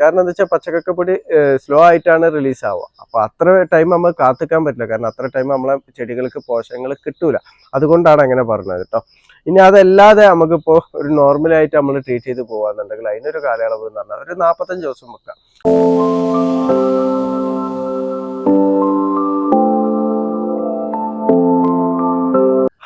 കാരണം എന്താ വെച്ചാൽ പച്ചക്കക്കപ്പൊടി സ്ലോ ആയിട്ടാണ് റിലീസ് ആവുക. അപ്പൊ അത്ര ടൈം നമ്മൾ കാത്തിക്കാൻ പറ്റില്ല. കാരണം അത്ര ടൈം നമ്മളെ ചെടികൾക്ക് പോഷകങ്ങൾ കിട്ടൂല. അതുകൊണ്ടാണ് അങ്ങനെ പറഞ്ഞത് കേട്ടോ ഇനി അതല്ലാതെ നമുക്കിപ്പോ ഒരു നോർമലായിട്ട് നമ്മൾ ട്രീറ്റ് ചെയ്ത് പോകാന്നുണ്ടെങ്കിൽ അതിനൊരു കാലയളവ് എന്ന് പറഞ്ഞാൽ ഒരു നാൽപ്പത്തഞ്ച് ദിവസം വെക്കാം.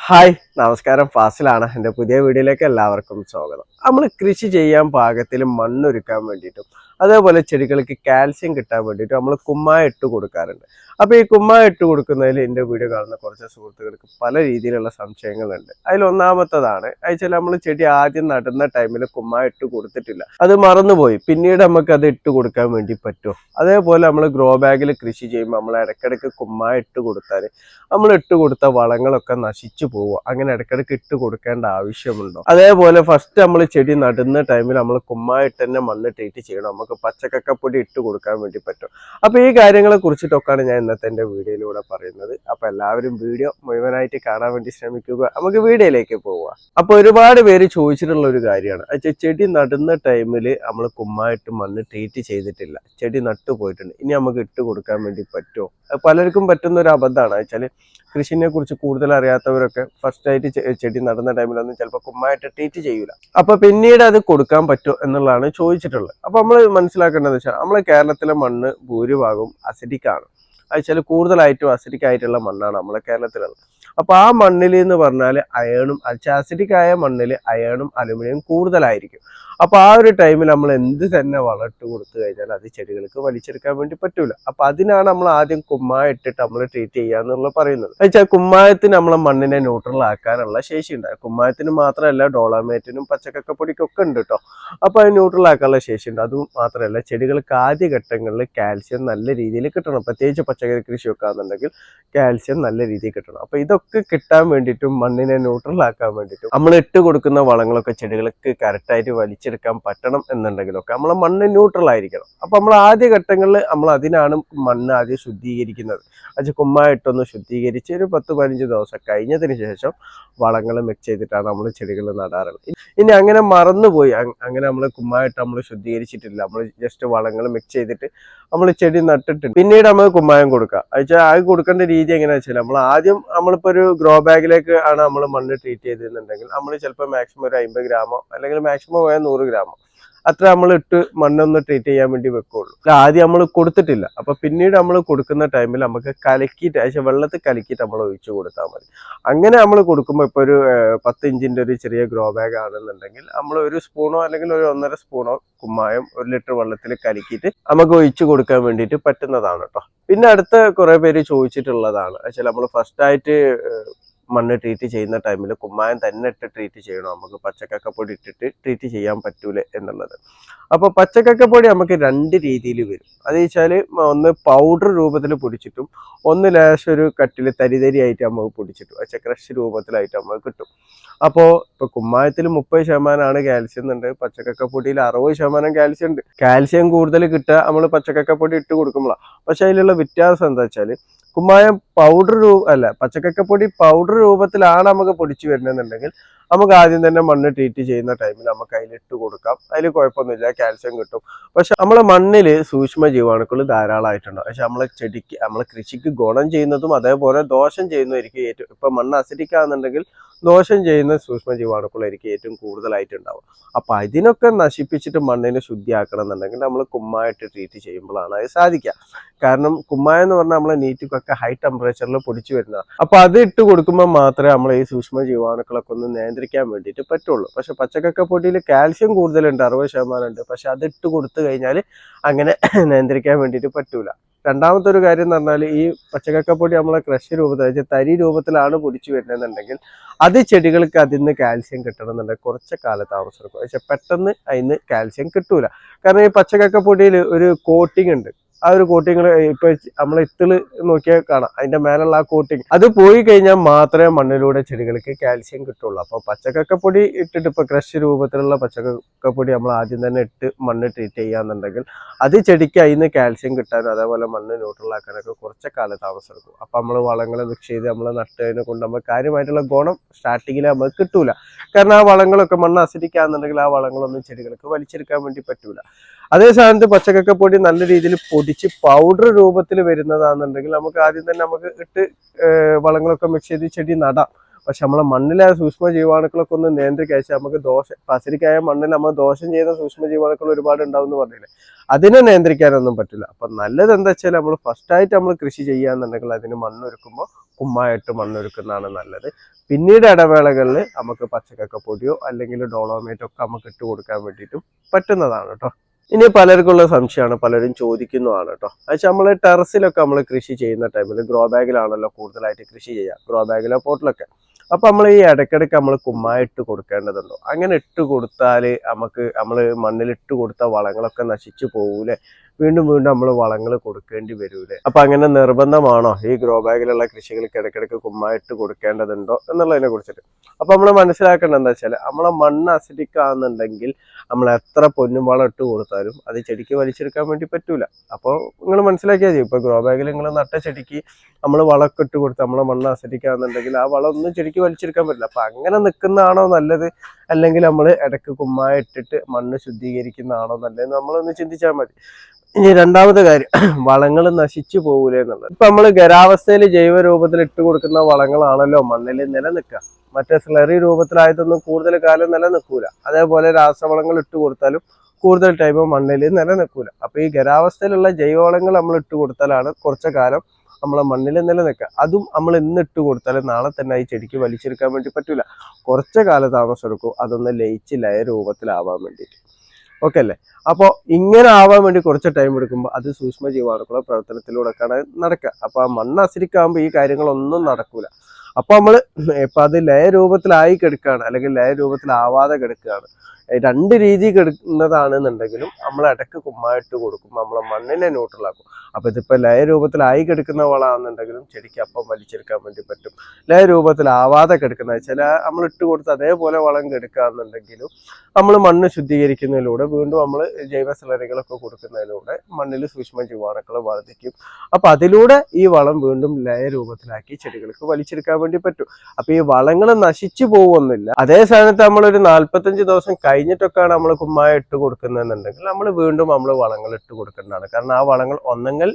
ഹായ് നമസ്കാരം ഫാസിലാണ്. എന്റെ പുതിയ വീഡിയോയിലേക്ക് എല്ലാവർക്കും സ്വാഗതം. നമ്മൾ കൃഷി ചെയ്യാൻ പാകത്തിൽ മണ്ണൊരുക്കാൻ വേണ്ടിയിട്ടും അതേപോലെ ചെടികൾക്ക് കാൽസ്യം കിട്ടാൻ വേണ്ടിയിട്ടും നമ്മൾ കുമ്മായ ഇട്ട് കൊടുക്കാറുണ്ട്. അപ്പോൾ ഈ കുമ്മായ ഇട്ട് കൊടുക്കുന്നതിൽ എന്റെ വീഡിയോ കാണുന്ന കുറച്ച് സുഹൃത്തുക്കൾക്ക് പല രീതിയിലുള്ള സംശയങ്ങളുണ്ട്. അതിൽ ഒന്നാമത്തതാണ് അയച്ചാൽ നമ്മൾ ചെടി ആദ്യം നടുന്ന ടൈമിൽ കുമ്മായ ഇട്ട് കൊടുത്തിട്ടില്ല. അത് മറന്നുപോയി. പിന്നീട് നമുക്ക് അത് ഇട്ട് കൊടുക്കാൻ വേണ്ടി പറ്റുമോ? അതേപോലെ നമ്മൾ ഗ്രോ ബാഗിൽ കൃഷി ചെയ്യുമ്പോൾ നമ്മൾ ഇടയ്ക്കിടയ്ക്ക് കുമ്മായ ഇട്ട് കൊടുത്താൽ നമ്മൾ ഇട്ട് കൊടുത്ത വളങ്ങളൊക്കെ നശിച്ചു പോവുക. അങ്ങനെ ഇടയ്ക്കിടയ്ക്ക് ഇട്ട് കൊടുക്കേണ്ട ആവശ്യമുണ്ടോ? അതേപോലെ ഫസ്റ്റ് നമ്മൾ ചെടി നടുന്ന ടൈമിൽ നമ്മൾ കുമ്മായിട്ട് തന്നെ മണ്ണ് ട്രീറ്റ് ചെയ്യണം. നമുക്ക് പച്ചക്കക്കപ്പൊടി ഇട്ട് കൊടുക്കാൻ വേണ്ടി പറ്റും. അപ്പൊ ഈ കാര്യങ്ങളെ കുറിച്ചിട്ടൊക്കെയാണ് ഞാൻ ഇന്നത്തെ എന്റെ വീഡിയോയിലൂടെ പറയുന്നത്. അപ്പൊ എല്ലാവരും വീഡിയോ മുഴുവനായിട്ട് കാണാൻ വേണ്ടി ശ്രമിക്കുക. നമുക്ക് വീഡിയോയിലേക്ക് പോവുക അപ്പൊ ഒരുപാട് പേര് ചോദിച്ചിട്ടുള്ള ഒരു കാര്യമാണ്. ചെടി നടുന്ന ടൈമിൽ നമ്മൾ കുമ്മായിട്ട് മണ്ണ് ട്രീറ്റ് ചെയ്തിട്ടില്ല. ചെടി നട്ടു പോയിട്ടുണ്ട് ഇനി നമുക്ക് ഇട്ട് കൊടുക്കാൻ വേണ്ടി പറ്റുമോ? പലർക്കും പറ്റുന്ന ഒരു അബദ്ധമാണ്. വെച്ചാൽ കൃഷിനെ കുറിച്ച് കൂടുതൽ അറിയാത്തവരൊക്കെ ഫസ്റ്റ് ആയിട്ട് ചെടി നടന്ന ടൈമിലൊന്നും ചിലപ്പോൾ കുമ്മായിട്ട് ട്രീറ്റ് ചെയ്യൂല. അപ്പൊ പിന്നീട് അത് കൊടുക്കാൻ പറ്റുമോ എന്നുള്ളതാണ് ചോദിച്ചിട്ടുള്ളത്. അപ്പൊ നമ്മൾ മനസ്സിലാക്കേണ്ടത് വെച്ചാൽ നമ്മളെ കേരളത്തിലെ മണ്ണ് ഭൂരിഭാഗവും അസിഡിക് ആണ്. വെച്ചാൽ കൂടുതലായിട്ടും അസിഡിക് ആയിട്ടുള്ള മണ്ണാണ് നമ്മളെ കേരളത്തിലുള്ളത്. അപ്പൊ ആ മണ്ണിൽ എന്ന് പറഞ്ഞാൽ അയണും അസിഡിക് ആയ മണ്ണിൽ അയണും അലുമിനിയം കൂടുതലായിരിക്കും. അപ്പൊ ആ ഒരു ടൈമിൽ നമ്മൾ എന്ത് തന്നെ വളമിട്ട് കൊടുത്തു കഴിഞ്ഞാൽ അത് ചെടികൾക്ക് വലിച്ചെടുക്കാൻ വേണ്ടി പറ്റൂല. അപ്പൊ അതിനാണ് നമ്മൾ ആദ്യം കുമ്മായ ഇട്ടിട്ട് നമ്മൾ ട്രീറ്റ് ചെയ്യാന്നുള്ള പറയുന്നത്. വെച്ചാൽ കുമ്മായത്തിന് നമ്മളെ മണ്ണിനെ ന്യൂട്രൽ ആക്കാനുള്ള ശേഷി ഉണ്ട്. കുമ്മായത്തിന് മാത്രമല്ല ഡോളാമേറ്റിനും ഒക്കെ ഉണ്ട് കേട്ടോ അപ്പൊ അത് ന്യൂട്രൽ ആക്കാനുള്ള ശേഷി ഉണ്ട്. അതും മാത്രമല്ല ചെടികൾക്ക് ആദ്യ ഘട്ടങ്ങളിൽ കാൽസ്യം നല്ല രീതിയിൽ കിട്ടണം. പ്രത്യേകിച്ച് പച്ചക്കറി കൃഷിയൊക്കെ ആണെന്നുണ്ടെങ്കിൽ കാൽസ്യം നല്ല രീതിയിൽ കിട്ടണം. അപ്പൊ ഇതൊക്കെ കിട്ടാൻ വേണ്ടിയിട്ടും മണ്ണിനെ ന്യൂട്രൽ ആക്കാൻ വേണ്ടിയിട്ടും നമ്മൾ ഇട്ട് കൊടുക്കുന്ന വളങ്ങളൊക്കെ ചെടികൾക്ക് കറക്റ്റായിട്ട് വലിച്ചെടുക്കാൻ പറ്റണം എന്നുണ്ടെങ്കിലൊക്കെ നമ്മളെ മണ്ണ് ന്യൂട്രൽ ആയിരിക്കണം. അപ്പം നമ്മൾ ആദ്യ ഘട്ടങ്ങളിൽ നമ്മൾ അതിനാണ് മണ്ണ് ആദ്യം ശുദ്ധീകരിക്കുന്നത്. അത് കുമ്മായിട്ടൊന്ന് ശുദ്ധീകരിച്ച് ഒരു പത്ത് പതിനഞ്ച് ദിവസം കഴിഞ്ഞതിന് ശേഷം വളങ്ങൾ മിക്സ് ചെയ്തിട്ടാണ് നമ്മൾ ചെടികൾ നടാറുള്ളത് ഇനി അങ്ങനെ മറന്നുപോയി. അങ്- അങ്ങനെ നമ്മൾ കുമ്മായിട്ട് നമ്മൾ ശുദ്ധീകരിച്ചിട്ടില്ല. നമ്മൾ ജസ്റ്റ് വളങ്ങൾ മിക്സ് ചെയ്തിട്ട് നമ്മൾ ചെടി നട്ടിട്ടുണ്ട്. പിന്നീട് നമ്മൾ കുമ്മായം കൊടുക്കുക അയച്ചാൽ ആ കൊടുക്കേണ്ട രീതി എങ്ങനെയാ വെച്ചാൽ നമ്മൾ ആദ്യം നമ്മളിപ്പോൾ ഒരു ഗ്രോ ബാഗിലേക്ക് ആണ് നമ്മൾ മണ്ണ് ട്രീറ്റ് ചെയ്തിരുന്നുണ്ടെങ്കിൽ നമ്മൾ ചിലപ്പോൾ മാക്സിമം ഒരു അമ്പത് ഗ്രാമോ അല്ലെങ്കിൽ മാക്സിമം പോയാൽ നൂറ് ഗ്രാമോ അത്ര നമ്മൾ ഇട്ട് മണ്ണൊന്ന് ട്രീറ്റ് ചെയ്യാൻ വേണ്ടി വെക്കുള്ളൂ. ആദ്യം നമ്മൾ കൊടുത്തിട്ടില്ല. അപ്പൊ പിന്നീട് നമ്മൾ കൊടുക്കുന്ന ടൈമിൽ നമുക്ക് കലക്കിയിട്ട് പക്ഷേ വെള്ളത്തിൽ കലക്കിയിട്ട് നമ്മൾ ഒഴിച്ചു കൊടുത്താൽ മതി. അങ്ങനെ നമ്മൾ കൊടുക്കുമ്പോൾ ഇപ്പോൾ ഒരു പത്ത് ഇഞ്ചിന്റെ ഒരു ചെറിയ ഗ്രോ ബാഗ് ആണെന്നുണ്ടെങ്കിൽ നമ്മൾ ഒരു സ്പൂണോ അല്ലെങ്കിൽ ഒരു ഒന്നര സ്പൂണോ കുമ്മായം ഒരു ലിറ്റർ വെള്ളത്തിൽ കലക്കിയിട്ട് നമുക്ക് ഒഴിച്ചു കൊടുക്കാൻ വേണ്ടിയിട്ട് പറ്റുന്നതാണ് കേട്ടോ പിന്നെ അടുത്ത കുറെ പേര് ചോദിച്ചിട്ടുള്ളതാണ്. വെച്ചാൽ നമ്മൾ ഫസ്റ്റ് ആയിട്ട് ഏഹ്, മണ്ണ് ട്രീറ്റ് ചെയ്യുന്ന ടൈമിൽ കുമ്മായം തന്നെ ഇട്ട് ട്രീറ്റ് ചെയ്യണം. നമുക്ക് പച്ചക്കക്കപ്പൊടി ഇട്ടിട്ട് ട്രീറ്റ് ചെയ്യാൻ പറ്റൂല എന്നുള്ളത്. അപ്പോൾ പച്ചക്കക്കപ്പൊടി നമുക്ക് രണ്ട് രീതിയിൽ വരും. അത് വെച്ചാൽ ഒന്ന് പൗഡർ രൂപത്തിൽ പൊടിച്ചിട്ടും ഒന്ന് ലേശം ഒരു കട്ടിൽ തരി തരി ആയിട്ട് നമുക്ക് പൊടിച്ചിട്ടും പക്ഷേ ക്രഷ് രൂപത്തിലായിട്ട് നമുക്ക് കിട്ടും. അപ്പോൾ ഇപ്പോൾ കുമ്മായത്തിൽ മുപ്പത് ശതമാനമാണ് കാൽസ്യം എന്നുണ്ട് പച്ചക്കക്കപ്പൊടിയിൽ അറുപത് ശതമാനം കാൽസ്യം ഉണ്ട്. കാൽസ്യം കൂടുതൽ കിട്ടുക നമ്മൾ പച്ചക്കക്കപ്പൊടി ഇട്ട് കൊടുക്കുമ്പോഴാണ് പക്ഷെ അതിലുള്ള വ്യത്യാസം എന്താ വെച്ചാൽ കുമ്മായം പൗഡർ രൂപ അല്ല പച്ചക്കക്കപ്പൊടി പൗഡർ രൂപത്തിലാണ് നമുക്ക് പൊടിച്ചു വരുന്നതെന്നുണ്ടെങ്കിൽ നമുക്ക് ആദ്യം തന്നെ മണ്ണ് ട്രീറ്റ് ചെയ്യുന്ന ടൈമിൽ നമുക്ക് അതിൽ ഇട്ട് കൊടുക്കാം. അതിൽ കുഴപ്പമൊന്നുമില്ല കാൽസ്യം കിട്ടും. പക്ഷെ നമ്മളെ മണ്ണിൽ സൂക്ഷ്മ ജീവാണുക്കൾ ധാരാളമായിട്ടുണ്ടാവും പക്ഷെ നമ്മളെ ചെടിക്ക് നമ്മളെ കൃഷിക്ക് ഗുണം ചെയ്യുന്നതും അതേപോലെ ദോഷം ചെയ്യുന്നതായിരിക്കും ഏറ്റവും ഇപ്പൊ മണ്ണ് അസിഡിക് ദോഷം ചെയ്യുന്ന സൂക്ഷ്മ ജീവാണുക്കളായിരിക്കും ഏറ്റവും കൂടുതലായിട്ടുണ്ടാവും അപ്പൊ അതിനൊക്കെ നശിപ്പിച്ചിട്ട് മണ്ണിനെ ശുദ്ധിയാക്കണം എന്നുണ്ടെങ്കിൽ നമ്മൾ കുമ്മായിട്ട് ട്രീറ്റ് ചെയ്യുമ്പോഴാണ് അത് സാധിക്കുക. കാരണം കുമ്മായ എന്ന് പറഞ്ഞാൽ നമ്മളെ നീറ്റിക്കൊക്കെ ഹൈ ടെമ്പറേച്ചറിൽ പൊടിച്ചു വരുന്നതാണ് അപ്പൊ അത് ഇട്ട് കൊടുക്കുമ്പോൾ മാത്രമേ നമ്മൾ ഈ സൂക്ഷ്മ ജീവാണുക്കളൊക്കെ ഒന്ന് നിയന്ത്രിക്കാൻ വേണ്ടിയിട്ട് പറ്റുള്ളൂ. പക്ഷെ പച്ചക്കക്ക പൊടിയിൽ കാൽസ്യം കൂടുതലുണ്ട് അറുപത് ശതമാനം ഉണ്ട് പക്ഷെ അത് ഇട്ട് കൊടുത്തു കഴിഞ്ഞാൽ അങ്ങനെ നിയന്ത്രിക്കാൻ വേണ്ടിയിട്ട് പറ്റൂല. രണ്ടാമത്തെ ഒരു കാര്യം എന്ന് പറഞ്ഞാൽ ഈ പച്ചക്കക്കപ്പൊടി നമ്മളെ ക്രഷ് രൂപത്തിൽ വെച്ചാൽ തരി രൂപത്തിലാണ് പൊടിച്ചു വരുന്നതെന്നുണ്ടെങ്കിൽ അത് ചെടികൾക്ക് അതിൽ നിന്ന് കാൽസ്യം കിട്ടണമെന്നുണ്ടെങ്കിൽ കുറച്ച് കാലതാമസം എടുക്കും. പക്ഷെ പെട്ടെന്ന് അതിന് കാൽസ്യം കിട്ടൂല. കാരണം ഈ പച്ചക്കക്കപ്പൊടിയിൽ ഒരു കോട്ടിംഗ് ഉണ്ട്. ആ ഒരു കോട്ടിങ്ങൾ ഇപ്പൊ നമ്മൾ ഇത്തിൾ നോക്കിയാൽ കാണാം. അതിന്റെ മേലുള്ള ആ കോട്ടിങ് അത് പോയി കഴിഞ്ഞാൽ മാത്രമേ മണ്ണിലൂടെ ചെടികൾക്ക് കാൽസ്യം കിട്ടുള്ളൂ. അപ്പൊ പച്ചക്കക്കപ്പൊടി ഇട്ടിട്ട് ഇപ്പൊ ക്രഷ് രൂപത്തിലുള്ള പച്ചക്കക്കപ്പൊടി നമ്മൾ ആദ്യം തന്നെ ഇട്ട് മണ്ണ് ട്രീറ്റ് ചെയ്യാന്നുണ്ടെങ്കിൽ അത് ചെടിക്ക് അതിന് കാൽസ്യം കിട്ടാനും അതേപോലെ മണ്ണ് ന്യൂട്രൽ ആക്കാനൊക്കെ കുറച്ച് കാലതാമസം എടുക്കും. അപ്പൊ നമ്മൾ വളങ്ങൾ മിക്സ് ചെയ്ത് നമ്മൾ നട്ടതിനെ കൊണ്ട് നമുക്ക് കാര്യമായിട്ടുള്ള ഗുണം സ്റ്റാർട്ടിങ്ങിൽ നമുക്ക് കിട്ടൂല. കാരണം ആ വളങ്ങളൊക്കെ മണ്ണ് അസിഡിക്കാന്നുണ്ടെങ്കിൽ ആ വളങ്ങളൊന്നും ചെടികൾക്ക് വലിച്ചെടുക്കാൻ വേണ്ടി പറ്റൂല. അതേ സാധനത്തിൽ പച്ചക്കൊക്കെ പൊടി നല്ല രീതിയിൽ പൊടിച്ച് പൗഡർ രൂപത്തിൽ വരുന്നതാണെന്നുണ്ടെങ്കിൽ നമുക്ക് ആദ്യം തന്നെ നമുക്ക് ഇട്ട് വളങ്ങളൊക്കെ മിക്സ് ചെയ്ത് ചെടി നടാം. പക്ഷെ നമ്മളെ മണ്ണിലെ സൂക്ഷ്മ ജീവാണുക്കളൊക്കെ ഒന്ന് നിയന്ത്രിക്കാച്ചാൽ നമുക്ക് ദോഷ പസരിക്കായ മണ്ണിൽ നമ്മൾ ദോഷം ചെയ്യുന്ന സൂക്ഷ്മ ജീവാണുക്കൾ ഒരുപാട് ഉണ്ടാവും എന്ന് പറഞ്ഞില്ലേ? അതിനെ നിയന്ത്രിക്കാനൊന്നും പറ്റില്ല. അപ്പൊ നല്ലത് എന്താ വെച്ചാൽ നമ്മൾ ഫസ്റ്റ് ആയിട്ട് നമ്മൾ കൃഷി ചെയ്യാന്നുണ്ടെങ്കിൽ അതിന് മണ്ണൊരുക്കുമ്പോൾ കുമ്മായിട്ട് മണ്ണൊരുക്കുന്നതാണ് നല്ലത്. പിന്നീട് ഇടവേളകളിൽ നമുക്ക് പച്ചക്കക്കപ്പൊടിയോ അല്ലെങ്കിൽ ഡോളോമേറ്റോ ഒക്കെ നമുക്ക് ഇട്ട് കൊടുക്കാൻ വേണ്ടിയിട്ടും പറ്റുന്നതാണ് കേട്ടോ. ഇനി പലർക്കുള്ള സംശയമാണ് പലരും ചോദിക്കുന്നതാണ് കേട്ടോ പക്ഷെ നമ്മൾ ടെറസിലൊക്കെ നമ്മൾ കൃഷി ചെയ്യുന്ന ടൈമിൽ ഗ്രോ ബാഗിലാണല്ലോ കൂടുതലായിട്ട് കൃഷി ചെയ്യുക ഗ്രോ ബാഗിലോ പോട്ടിലൊക്കെ. അപ്പൊ നമ്മൾ ഈ ഇടയ്ക്കിടയ്ക്ക് നമ്മൾ കുമ്മായിട്ട് കൊടുക്കേണ്ടതുണ്ടോ? അങ്ങനെ ഇട്ട് കൊടുത്താൽ നമുക്ക് നമ്മൾ മണ്ണിലിട്ട് കൊടുത്ത വളങ്ങളൊക്കെ നശിച്ചു പോകൂലേ വീണ്ടും വീണ്ടും നമ്മൾ വളങ്ങൾ കൊടുക്കേണ്ടി വരൂലേ അപ്പൊ അങ്ങനെ നിർബന്ധമാണോ ഈ ഗ്രോ ബാഗിലുള്ള കൃഷികൾക്ക് ഇടയ്ക്കിടയ്ക്ക് കുമ്മായിട്ട് കൊടുക്കേണ്ടതുണ്ടോ എന്നുള്ളതിനെ കുറിച്ചിട്ട്? അപ്പൊ നമ്മൾ മനസ്സിലാക്കേണ്ടത് എന്താ വെച്ചാൽ നമ്മളെ മണ്ണ് അസിഡിക് ആണെന്നുണ്ടെങ്കിൽ നമ്മൾ എത്ര പൊന്നും വളം ഇട്ട് കൊടുത്താലും അത് ചെടിക്ക് വലിച്ചെടുക്കാൻ വേണ്ടി പറ്റൂല. അപ്പോൾ നിങ്ങൾ മനസ്സിലാക്കിയാൽ മതി. ഇപ്പൊ ഗ്രോ ബാഗിൽ നിങ്ങൾ നട്ട ചെടിക്ക് നമ്മൾ വളമൊക്കെ ഇട്ട് കൊടുത്ത് നമ്മളെ മണ്ണ് അസിഡിക് ആണെന്നുണ്ടെങ്കിൽ ആ വളം ഒന്നും ചെടിക്ക് വലിച്ചെടുക്കാൻ പറ്റില്ല. അപ്പൊ അങ്ങനെ നിൽക്കുന്നതാണോ നല്ലത്? അല്ലെങ്കിൽ നമ്മൾ ഇടയ്ക്ക് കുമ്മായ ഇട്ടിട്ട് മണ്ണ് ശുദ്ധീകരിക്കുന്നതാണോ നല്ലത് നമ്മളൊന്ന് ചിന്തിച്ചാൽ മതി. ഇനി രണ്ടാമത്തെ കാര്യം വളങ്ങൾ നശിച്ചു പോകൂലേ എന്നുള്ളത്. ഇപ്പൊ നമ്മൾ ഖരാവസ്ഥയിൽ ജൈവ രൂപത്തിൽ ഇട്ട് കൊടുക്കുന്ന വളങ്ങളാണല്ലോ മണ്ണിൽ നിലനിൽക്കുക. മറ്റേ സ്ലറി രൂപത്തിലായതൊന്നും കൂടുതൽ കാലം നിലനിൽക്കൂല. അതേപോലെ രാസവളങ്ങൾ ഇട്ട് കൊടുത്താലും കൂടുതൽ ടൈം മണ്ണിൽ നിലനിൽക്കൂല. അപ്പൊ ഈ ഗരാവസ്ഥയിലുള്ള ജൈവവളങ്ങൾ നമ്മൾ ഇട്ട് കൊടുത്താലാണ് കുറച്ചു കാലം നമ്മളെ മണ്ണിൽ നിലനിൽക്കുക. അതും നമ്മൾ ഇന്ന് ഇട്ട് കൊടുത്താൽ നാളെ തന്നെ ഈ ചെടിക്ക് വലിച്ചെടുക്കാൻ വേണ്ടി പറ്റില്ല കുറച്ച് കാല താമസം എടുക്കും. അതൊന്ന് ലയിച്ച് ലയ രൂപത്തിലാവാൻ വേണ്ടിയിട്ട്. ഓക്കെ അല്ലേ? അപ്പോൾ ഇങ്ങനെ ആവാൻ വേണ്ടി കുറച്ച് ടൈം എടുക്കുമ്പോൾ അത് സൂക്ഷ്മ ജീവാണുക്കളുടെ പ്രവർത്തനത്തിലൂടെ നടക്കുക. അപ്പോൾ ആ മണ്ണ് അസിരിക്കാകുമ്പോൾ ഈ കാര്യങ്ങളൊന്നും നടക്കൂല. അപ്പോൾ നമ്മൾ ഇപ്പം അത് ലയ രൂപത്തിലായി കിടക്കുകയാണ് അല്ലെങ്കിൽ ലയ രൂപത്തിലാവാതെ കിടക്കുകയാണ് രണ്ട് രീതി കിടക്കുന്നതാണെന്നുണ്ടെങ്കിലും നമ്മൾ ഇടയ്ക്ക് കുമ്മായിട്ട് കൊടുക്കും നമ്മൾ മണ്ണിനെ ന്യൂട്രലാക്കും അപ്പൊ ഇതിപ്പോ ലയ രൂപത്തിലായി കിടക്കുന്ന വളമാണെന്നുണ്ടെങ്കിലും ചെടിക്ക് അപ്പം വലിച്ചെടുക്കാൻ വേണ്ടി പറ്റും. ലയ രൂപത്തിലാവാതെ കിടക്കുന്ന ചില നമ്മൾ ഇട്ട് കൊടുത്ത് അതേപോലെ വളം കെടുക്കുകയെന്നുണ്ടെങ്കിലും നമ്മൾ മണ്ണ് ശുദ്ധീകരിക്കുന്നതിലൂടെ വീണ്ടും നമ്മൾ ജൈവ സിലറികളൊക്കെ കൊടുക്കുന്നതിലൂടെ മണ്ണിൽ സൂക്ഷ്മ ജീവാണുക്കൾ വർദ്ധിക്കും അപ്പൊ അതിലൂടെ ഈ വളം വീണ്ടും ലയ രൂപത്തിലാക്കി ചെടികൾക്ക് വലിച്ചെടുക്കാൻ വേണ്ടി പറ്റും. അപ്പൊ ഈ വളങ്ങൾ നശിച്ചു പോകുന്നില്ല. അതേ സ്ഥാനത്ത് നമ്മൾ ഒരു നാല്പത്തഞ്ച് ദിവസം കഴിഞ്ഞിട്ടൊക്കെയാണ് നമ്മൾ കുമ്മായ ഇട്ട് കൊടുക്കുന്നതെന്നുണ്ടെങ്കിൽ നമ്മൾ വീണ്ടും നമ്മൾ വളങ്ങൾ ഇട്ട് കൊടുക്കേണ്ടതാണ്. കാരണം ആ വളങ്ങൾ ഒന്നെങ്കിൽ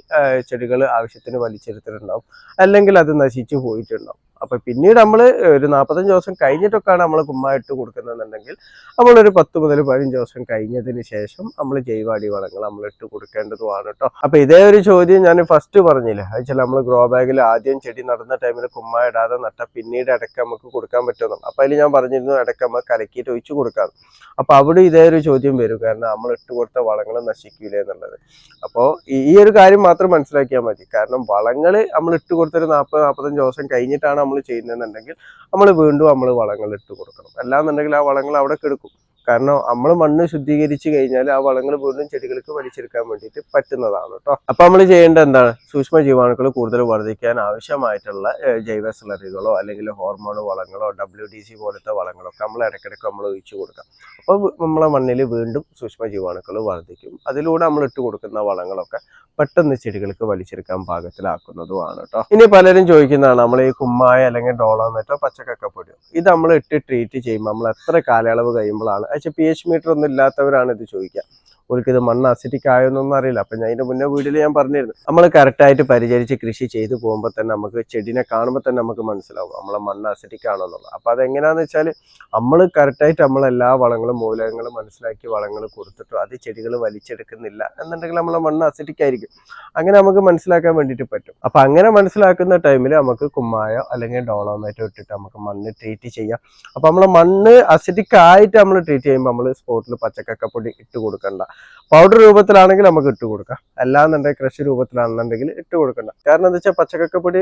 ചെടികൾ ആവശ്യത്തിന് വലിച്ചെടുത്തിട്ടുണ്ടാവും. അല്ലെങ്കിൽ അത് നശിച്ചു പോയിട്ടുണ്ടാവും. അപ്പൊ പിന്നീട് നമ്മൾ ഒരു നാൽപ്പത്തഞ്ച് ദിവസം കഴിഞ്ഞിട്ടൊക്കെയാണ് നമ്മൾ കുമ്മായിട്ട് കൊടുക്കുന്നതെന്നുണ്ടെങ്കിൽ നമ്മളൊരു പത്ത് മുതൽ പതിനഞ്ച് ദിവസം കഴിഞ്ഞതിന് ശേഷം നമ്മൾ ജൈവാടി വളങ്ങൾ നമ്മൾ ഇട്ട് കൊടുക്കേണ്ടതുമാണ് കേട്ടോ അപ്പൊ ഇതേ ഒരു ചോദ്യം ഞാൻ ഫസ്റ്റ് പറഞ്ഞില്ലേ ചില നമ്മൾ ഗ്രോ ബാഗിൽ ആദ്യം ചെടി നടന്ന ടൈമിൽ കുമ്മ ഇടാതെ നട്ട പിന്നീട് ഇടയ്ക്ക് നമുക്ക് കൊടുക്കാൻ പറ്റുന്നു അപ്പൊ അതിൽ ഞാൻ പറഞ്ഞിരുന്നു ഇടയ്ക്ക് നമ്മൾ കലക്കിയിട്ട് ഒഴിച്ചു കൊടുക്കാം അപ്പൊ അവിടെ ഇതേ ഒരു ചോദ്യം വരും കാരണം നമ്മൾ ഇട്ട് കൊടുത്ത വളങ്ങൾ നശിക്കില്ലേ എന്നുള്ളത്. അപ്പോൾ ഈ ഒരു കാര്യം മാത്രം മനസ്സിലാക്കിയാൽ മതി. കാരണം വളങ്ങൾ നമ്മൾ ഇട്ട് കൊടുത്തൊരു നാൽപ്പത് നാൽപ്പത്തഞ്ച് ദിവസം കഴിഞ്ഞിട്ടാണ് നമ്മൾ ചെയ്യുന്നതെന്നുണ്ടെങ്കിൽ നമ്മൾ വീണ്ടും നമ്മൾ വളങ്ങൾ ഇട്ട് കൊടുക്കണം. അല്ലാന്നുണ്ടെങ്കിൽ ആ വളങ്ങൾ അവിടെ കിടക്കും. കാരണം നമ്മൾ മണ്ണ് ശുദ്ധീകരിച്ച് കഴിഞ്ഞാൽ ആ വളങ്ങൾ വീണ്ടും ചെടികൾക്ക് വലിച്ചെടുക്കാൻ വേണ്ടിയിട്ട് പറ്റുന്നതാണ് കേട്ടോ അപ്പൊ നമ്മൾ ചെയ്യേണ്ട എന്താണ്? സൂക്ഷ്മ ജീവാണുക്കൾ കൂടുതൽ വർദ്ധിക്കാൻ ആവശ്യമായിട്ടുള്ള ജൈവ സ്ലറികളോ അല്ലെങ്കിൽ ഹോർമോൺ വളങ്ങളോ ഡബ്ല്യു ഡി സി പോലത്തെ വളങ്ങളൊക്കെ നമ്മൾ ഇടയ്ക്കിടയ്ക്ക് നമ്മൾ ഒഴിച്ചു കൊടുക്കാം. അപ്പോൾ നമ്മളെ മണ്ണിൽ വീണ്ടും സൂക്ഷ്മ ജീവാണുക്കൾ വർദ്ധിക്കും അതിലൂടെ നമ്മൾ ഇട്ട് കൊടുക്കുന്ന വളങ്ങളൊക്കെ പെട്ടെന്ന് ചെടികൾക്ക് വലിച്ചെടുക്കാൻ പാകത്തിലാക്കുന്നതുമാണ് കേട്ടോ ഇനി പലരും ചോദിക്കുന്നതാണ് നമ്മൾ ഈ കുമ്മായ അല്ലെങ്കിൽ ഡോളോമേറ്റോ പച്ചക്കക്കപ്പൊടിയോ? ഇത് നമ്മൾ ഇട്ട് ട്രീറ്റ് ചെയ്യുമ്പോൾ നമ്മൾ എത്ര കാലയളവ് കഴിയുമ്പോഴാണ് പക്ഷേ പി എച്ച് മീറ്റർ ഒന്നും ഇല്ലാത്തവരാണ് ഇത് ചോദിക്കുക. ഇത് മണ്ണ് അസിറ്റിക് ആയോന്നൊന്നും അറിയില്ല അപ്പൊ ഞാൻ ഇതിന്റെ മുന്നേ വീട്ടിൽ ഞാൻ പറഞ്ഞിരുന്നു. നമ്മൾ കറക്റ്റായിട്ട് പരിചരിച്ച് കൃഷി ചെയ്ത് പോകുമ്പോൾ തന്നെ നമുക്ക് ചെടിനെ കാണുമ്പോൾ തന്നെ നമുക്ക് മനസ്സിലാവും നമ്മളെ മണ്ണ് അസിറ്റിക് ആണോ എന്നുള്ളത് അപ്പൊ അതെങ്ങനെയാന്ന് വെച്ചാൽ നമ്മൾ കറക്റ്റായിട്ട് നമ്മൾ എല്ലാ വളങ്ങളും മൂലകങ്ങളും മനസ്സിലാക്കി വളങ്ങൾ കൊടുത്തിട്ടോ അത് ചെടികൾ വലിച്ചെടുക്കുന്നില്ല എന്നുണ്ടെങ്കിൽ നമ്മളെ മണ്ണ് അസിറ്റിക് ആയിരിക്കും അങ്ങനെ നമുക്ക് മനസ്സിലാക്കാൻ വേണ്ടിയിട്ട് പറ്റും. അപ്പൊ അങ്ങനെ മനസ്സിലാക്കുന്ന ടൈമിൽ നമുക്ക് കുമ്മായോ അല്ലെങ്കിൽ ഡോളോമേറ്റോ ഇട്ടിട്ട് നമുക്ക് മണ്ണ് ട്രീറ്റ് ചെയ്യാം. അപ്പൊ നമ്മളെ മണ്ണ് അസിറ്റിക് ആയിട്ട് നമ്മൾ ട്രീറ്റ് ചെയ്യുമ്പോൾ നമ്മൾ സ്പോട്ടിൽ പച്ചക്കക്കപ്പൊടി ഇട്ട് കൊടുക്കണ്ട. പൗഡർ രൂപത്തിലാണെങ്കിൽ നമുക്ക് ഇട്ട് കൊടുക്കാം. അല്ലാന്നുണ്ടെങ്കിൽ കൃഷി രൂപത്തിലാണെന്നുണ്ടെങ്കിൽ ഇട്ട് കൊടുക്കണ്ട. കാരണം എന്താ വെച്ചാൽ പച്ചക്കക്കപ്പൊടി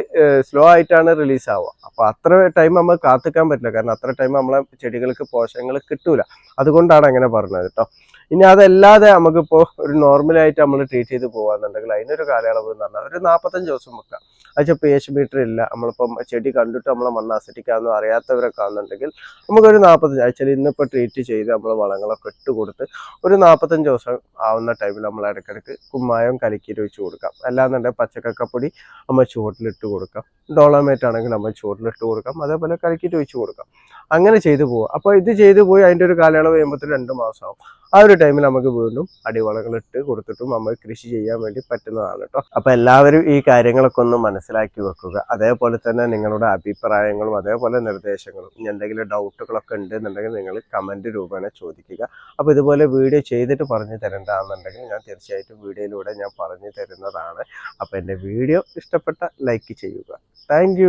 സ്ലോ ആയിട്ടാണ് റിലീസ് ആവുക. അപ്പൊ അത്ര ടൈം നമ്മൾ കാത്തിക്കാൻ പറ്റില്ല. കാരണം അത്ര ടൈം നമ്മളെ ചെടികൾക്ക് പോഷകങ്ങൾ കിട്ടൂല. അതുകൊണ്ടാണ് അങ്ങനെ പറഞ്ഞത് കേട്ടോ ഇനി അതല്ലാതെ നമുക്കിപ്പോൾ ഒരു നോർമലായിട്ട് നമ്മൾ ട്രീറ്റ് ചെയ്ത് പോകാന്നുണ്ടെങ്കിൽ അതിനൊരു കാലയളവ് എന്ന് പറഞ്ഞാൽ ഒരു നാൽപ്പത്തഞ്ച് ദിവസം വെക്കാം. അതിപ്പോൾ പി എച്ച് മീറ്റർ ഇല്ല. നമ്മളിപ്പം ചെടി കണ്ടിട്ട് നമ്മളെ മണ്ണ് അസറ്റിക്കാമെന്ന് അറിയാത്തവരൊക്കെ ആണെന്നുണ്ടെങ്കിൽ നമുക്കൊരു നാൽപ്പത്തഞ്ച് ആഴ്ചയിൽ ഇന്നിപ്പോൾ ട്രീറ്റ് ചെയ്ത് നമ്മൾ വളങ്ങളൊക്കെ ഇട്ട് കൊടുത്ത് ഒരു നാൽപ്പത്തഞ്ച് ദിവസം ആവുന്ന ടൈമിൽ നമ്മൾ ഇടയ്ക്കിടയ്ക്ക് കുമ്മായം കലക്കിയിട്ട് വെച്ച് കൊടുക്കാം. അല്ലാന്നുണ്ടെങ്കിൽ പച്ചക്കക്കപ്പൊടി നമ്മൾ ചുവട്ടിലിട്ട് കൊടുക്കാം. ഡോളോമേറ്റ് ആണെങ്കിൽ നമ്മൾ ചുവട്ടിലിട്ട് കൊടുക്കാം. അതേപോലെ കലക്കിയിട്ട് വെച്ച് കൊടുക്കാം. അങ്ങനെ ചെയ്തു പോകും അപ്പോൾ ഇത് ചെയ്തു പോയി അതിന്റെ ഒരു കാലയളവ് കഴിയുമ്പോൾ രണ്ട് മാസമാവും. ആ ഒരു ടൈമിൽ നമുക്ക് വീണ്ടും അടിവളകൾ ഇട്ട് കൊടുത്തിട്ടും നമുക്ക് കൃഷി ചെയ്യാൻ വേണ്ടി പറ്റുന്നതാണ് കേട്ടോ. അപ്പോൾ എല്ലാവരും ഈ കാര്യങ്ങളൊക്കെ ഒന്ന് മനസ്സിലാക്കി വെക്കുക. അതേപോലെ തന്നെ നിങ്ങളുടെ അഭിപ്രായങ്ങളും അതേപോലെ നിർദ്ദേശങ്ങളും ഇനി എന്തെങ്കിലും ഡൗട്ടുകളൊക്കെ ഉണ്ടെന്നുണ്ടെങ്കിൽ നിങ്ങൾ കമന്റ് രൂപേണ ചോദിക്കുക. അപ്പോൾ ഇതുപോലെ വീഡിയോ ചെയ്തിട്ട് പറഞ്ഞു തരേണ്ടതാണെന്നുണ്ടെങ്കിൽ ഞാൻ തീർച്ചയായിട്ടും വീഡിയോയിലൂടെ ഞാൻ പറഞ്ഞു തരുന്നതാണ്. അപ്പോൾ എന്റെ വീഡിയോ ഇഷ്ടപ്പെട്ട ലൈക്ക് ചെയ്യുക. താങ്ക്